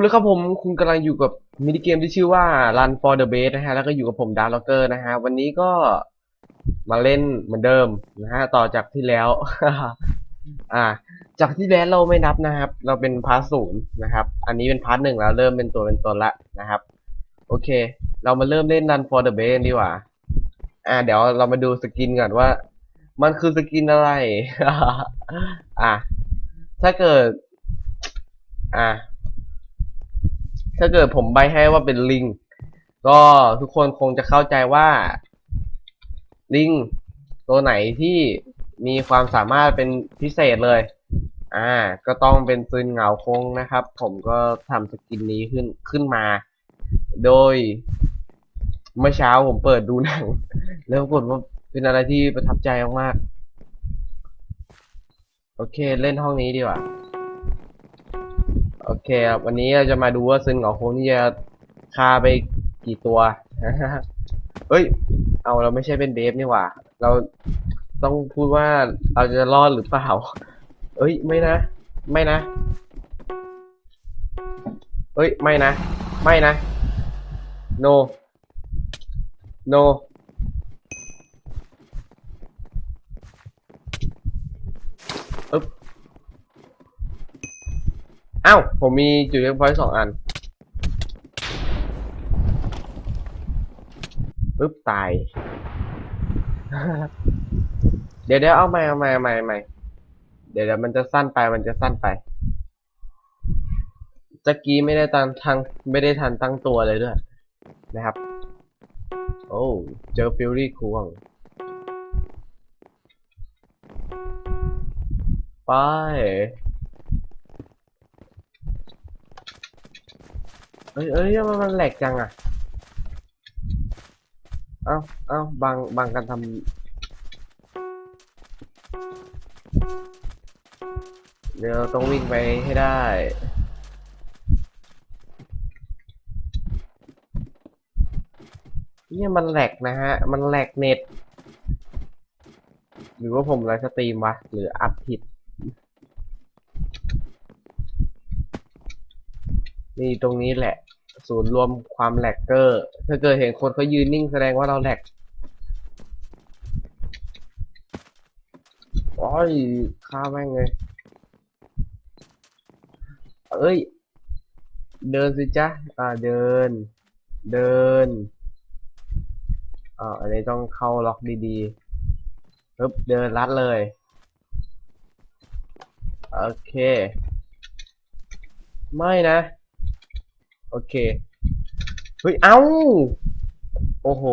แล้วครับผมคุณกำลังอยู่กับมินิเกมที่ชื่อว่า Run for the Base นะฮะ แล้วก็อยู่กับผมดาร์ล็อกเกอร์นะฮะ วันนี้ก็มาเล่นเหมือนเดิมนะฮะ ต่อจากที่แล้ว อ่า จากที่แล้วเราไม่นับนะครับ เราเป็นพาร์ทศูนย์นะครับ อันนี้เป็นพาร์ทหนึ่งแล้วเริ่มเป็นตัวเป็นตนละนะครับ โอเค เรามาเริ่มเล่น Run for the Base ดีกว่า อ่า เดี๋ยวเรามาดูสกินก่อนว่า มันคือสกินอะไร อะถ้าเกิด อะ ถ้าเกิดผมใบให้ว่าเป็นลิง ก็ทุกคนคงจะเข้าใจว่า ลิง ตัวไหนที่มีความสามารถเป็นพิเศษเลย อ่า ก็ต้องเป็นซึนเหงาคงนะครับ ผมก็ทำสกินนี้ขึ้นขึ้นมา โดย เมื่อเช้าผมเปิดดูหนัง แล้วปรากฏว่าเป็นอะไรที่ประทับใจมากๆโอเค เล่นห้องนี้ดีกว่า โอเคครับวันนี้เราจะมาดูว่าซึนของโคงนี่จะฆ่าไปกี่ตัวเฮ้ย เอาเราไม่ใช่เป็นเบฟนี่หว่า เราต้องพูดว่าเราจะรอดหรือเปล่าเอ้ยไม่นะ ไม่นะเอ้ยไม่นะ ไม่นะ no no อึ๊บ อ้าวผมมีจุดเช็คพอยต์สองอันปึ๊บตาย เดี๋ยวเดี๋ยวเอาใหม่เอาใหม่เอาใหม่เอาใหม่เดี๋ยวเดี๋ยวมันจะสั้นไปมันจะสั้นไปตะกี้ไม่ได้ตั้งทางไม่ได้ทันตั้งตัวเลยด้วย นะครับ โอ้เจอฟิลลี่ควงไป อ้ยเอ้ยมันมันแหลกจังอะ เอาเอาบางบางการทำเดี๋ยวต้องวิ่งไปให้ได้เนี่ยมันแหลกนะฮะ มันแหลกเน็ต หรือว่าผมไลฟ์สตรีมวะ หรืออัดผิด นี่ตรงนี้แหละ ศูนย์รวมความแหลกเกอร์ถ้าเกิดเห็นคนเขายืนนิ่งแสดงว่าเราแหลกโอ้ยฆ่าแม่งเลยเอ้ย เดินสิจ๊ะ อ่าเดิน เดินอ่าอันนี้ต้องเข้าล็อกดีๆปึ๊บเดินลัดเลย โอเค ไม่นะ โอเค เฮ้ย เอ้า โอ้โห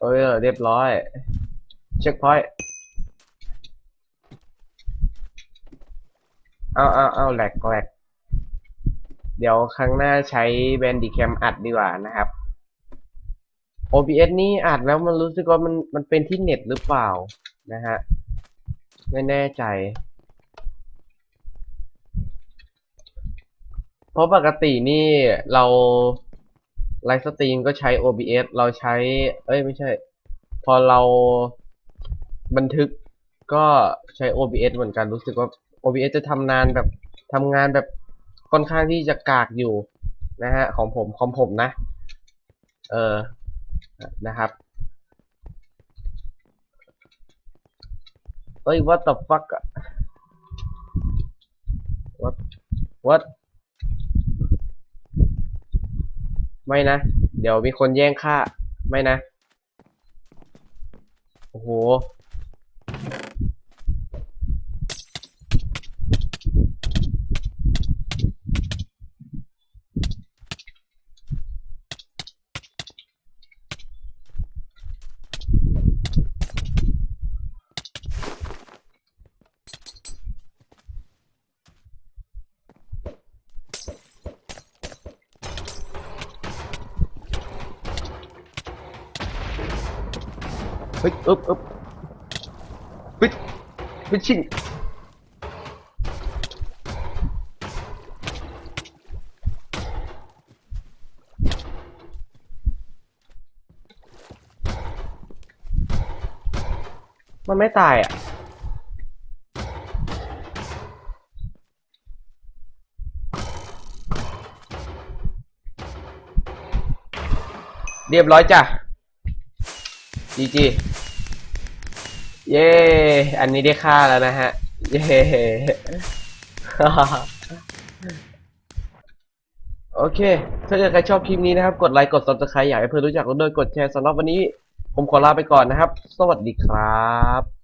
เอ้ยเรียบร้อย เช็คพอยต์เอาเอาเอาแหลกแหลกเดี๋ยวครั้งหน้าใช้แบนดิแคมอัดดีกว่านะครับ OBS นี่อัดแล้วมันรู้สึกว่ามันมันเป็นที่เน็ตหรือเปล่านะฮะ ไม่แน่ใจ เพราะปกตินี่เราไลฟ์สตรีมก็ใช้ OBS เราใช้ เอ้ยไม่ใช่ พอเราบันทึกก็ใช้ OBS เหมือนกันรู้สึกว่า OBS จะทำนานแบบทำงานแบบค่อนข้างที่จะกากอยู่นะฮะของผมของผมนะ เออนะครับเอ้ย what the fuck what what ไม่นะ เดี๋ยวมีคนแย่งค่าไม่นะ โอ้โห เฮ้ยอึ๊บอึ๊บฟิชฟิชชิ่งมันไม่ตายอะเรียบร้อยจ้ะ จีจีเย้อันนี้ได้ฆ่าแล้วนะฮะ เย้โอเค ถ้าเกิดใครชอบคลิปนี้นะครับ กดไลค์ กด subscribe อยากให้เพื่อนรู้จักเราด้วย กดแชร์สำหรับวันนี้ ผมขอลาไปก่อนนะครับ สวัสดีครับ